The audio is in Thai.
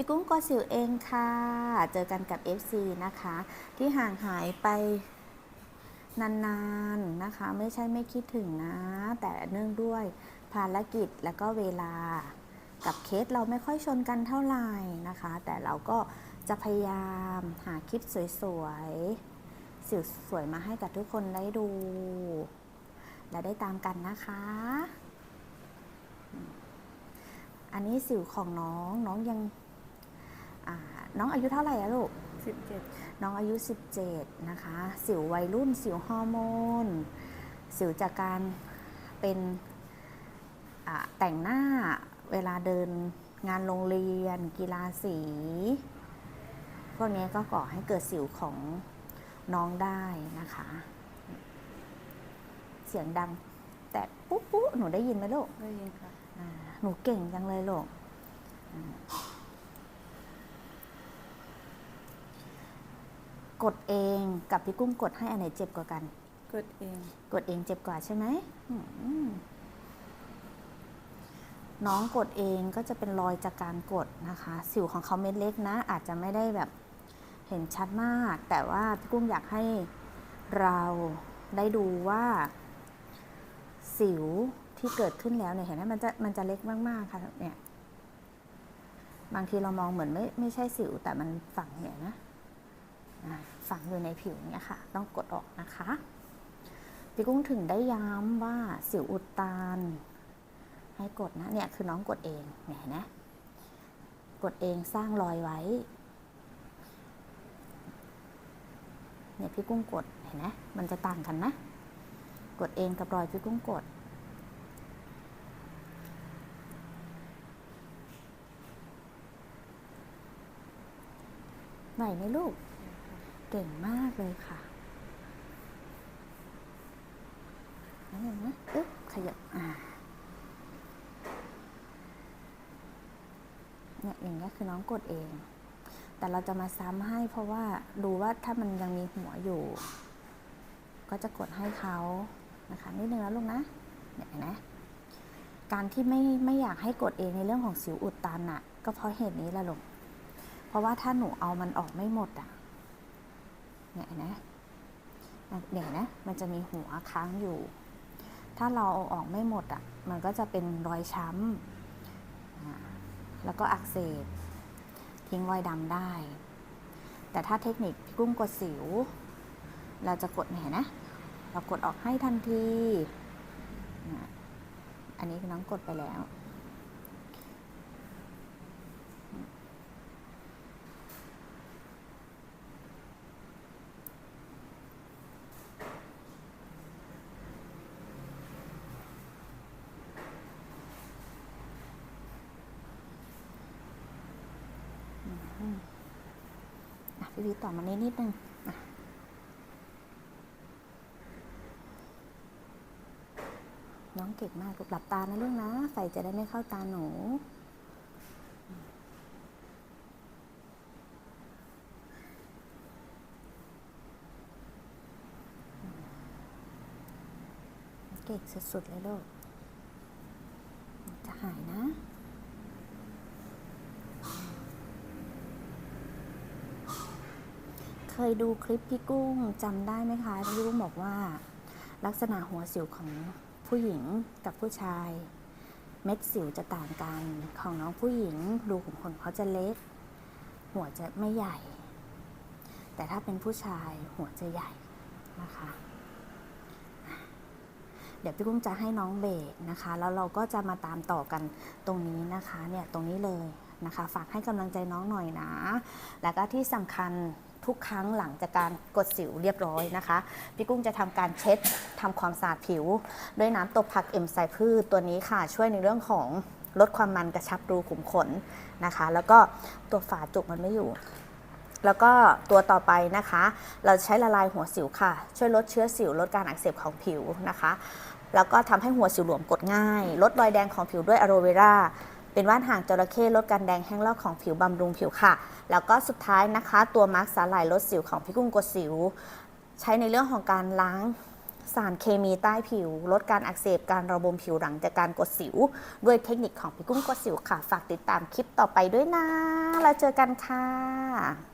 พี่กุ้งกอสิวเองค่ะ เจอกันกับ FC นะคะ ที่ห่างหายไปนานๆนะคะ ไม่ใช่ไม่คิดถึงนะ แต่เนื่องด้วยภารกิจและก็เวลากับเคสเราไม่ค่อยชนกันเท่าไหร่นะคะ แต่เราก็จะพยายามหาคลิปสวยๆ สิวสวยมาให้กับทุกคนได้ดู และได้ตามกันนะคะ อันนี้สิวของน้องน้องยัง น้องอายุเท่าไหร่อะลูกสิบเจ็ดน้องอายุ 17 นะคะ สิววัยรุ่น สิวฮอร์โมน สิวจากการเป็นอ่าแต่งหน้าเวลาเดินงานโรงเรียน กีฬาสี พวกนี้ก็ก่อให้เกิดสิวของน้องได้นะคะ เสียงดัง แต่ปุ๊บปุ๊บหนูได้ยินไหมลูก ได้ยินค่ะอ่าหนูเก่งจังเลยลูกอ่า กดเองกับพี่กุ้งกดให้อันไหนเจ็บกว่ากัน กดเอง กดเองเจ็บกว่าใช่ไหมอืมน้องกดเองก็จะเป็นรอยจากการกดนะคะ สิวของเขาเม็ดเล็กนะ อาจจะไม่ได้แบบเห็นชัดมาก แต่ว่าพี่กุ้งอยากให้เราได้ดูว่า สิวที่เกิดขึ้นแล้วเนี่ยเห็นไหมมันจะมันจะเล็กมากๆค่ะเนี่ยบางทีเรามองเหมือนไม่ไม่ใช่สิวแต่มันฝังเนี่ยนะอ่า ฝังอยู่ในผิวเนี่ยค่ะ ต้องกดออกนะคะพี่กุ้งถึงได้ย้ำว่าสิวอุดตันให้กดนะเนี่ยคือน้องกดเองเนี่ยเห็นไหมกดเองสร้างรอยไว้เนี่ยพี่กุ้งกดเห็นไหมมันจะต่างกันนะ กดเองกับรอยพี่กุ้งกดไหวไหมลูก เก่งมากเลยค่ะนั่นเองนะอึ๊บขยับอ่าเนี่ยอย่างนี้คือน้องกดเอง แต่เราจะมาซ้ำให้เพราะว่าดูว่าถ้ามันยังมีหัวอยู่ ก็จะกดให้เขานะคะนิดนึงแล้วลูกนะเนี่ยนไหมการที่ไม่ไม่อยากให้กดเองในเรื่องของสิวอุดตันอะ ก็เพราะเหตุนี้แหละลูกเพราะว่าถ้าหนูเอามันออกไม่หมดอะ เนี่ยเห็นะเนี่ยนะ มันจะมีหัวค้างอยู่ ถ้าเราเอาออกไม่หมดอะ มันก็จะเป็นรอยช้ำแล้วก็อักเสบ ทิ้งรอยดำได้ แต่ถ้าเทคนิคพี่กุ้งกดสิว เราจะกดเนี่ยเห็นะ เรากดออกให้ทันที อันนี้น้องกดไปแล้ว รีต่อมานี้นิดนึงน้องเก่งมากลูกหลับตานะลูกนะ ไฟจะได้ไม่เข้าตาหนูเก่งสุดๆเลยลูก จะหายนะ เคยดูคลิปพี่กุ้งจำได้ไหมคะพี่กุ้งบอกว่า ลักษณะหัวสิวของผู้หญิงกับผู้ชาย เม็ดสิวจะต่างกัน ของน้องผู้หญิงรูขุมขนเขาจะเล็ก หัวจะไม่ใหญ่ แต่ถ้าเป็นผู้ชายหัวจะใหญ่นะคะ เดี๋ยวพี่กุ้งจะให้น้องเบรกนะคะ แล้วเราก็จะมาตามต่อกันตรงนี้นะคะเนี่ยตรงนี้เลยนะคะ ฝากให้กำลังใจน้องหน่อยนะ แล้วก็ที่สำคัญ ทุกครั้งหลังจากการกดสิวเรียบร้อยนะคะ พี่กุ้งจะทำการเช็ดทำความสะอาดผิว ด้วยน้ำตบผักเอ็มไซพืชตัวนี้ค่ะ ช่วยในเรื่องของลดความมันกระชับรูขุมขนนะคะ แล้วก็ตัวฝาจุกมันไม่อยู่แล้วก็ตัวต่อไปนะคะ เราใช้ละลายหัวสิวค่ะ ช่วยลดเชื้อสิว ลดการอักเสบของผิวนะคะ แล้วก็ทำให้หัวสิวหลวมกดง่าย ลดรอยแดงของผิวด้วยอะโรเวรา เป็นว่านหางจระเข้ลดการแดงแห้งลอกของผิวบำรุงผิวค่ะ แล้วก็สุดท้ายนะคะ ตัวมาร์กสาหร่ายลดสิวของพี่กุ้งกดสิว ใช้ในเรื่องของการล้างสารเคมีใต้ผิว ลดการอักเสบการระบมผิวหลังจากการกดสิว ด้วยเทคนิคของพี่กุ้งกดสิวค่ะ ฝากติดตามคลิปต่อไปด้วยนะ แล้วเจอกันค่ะ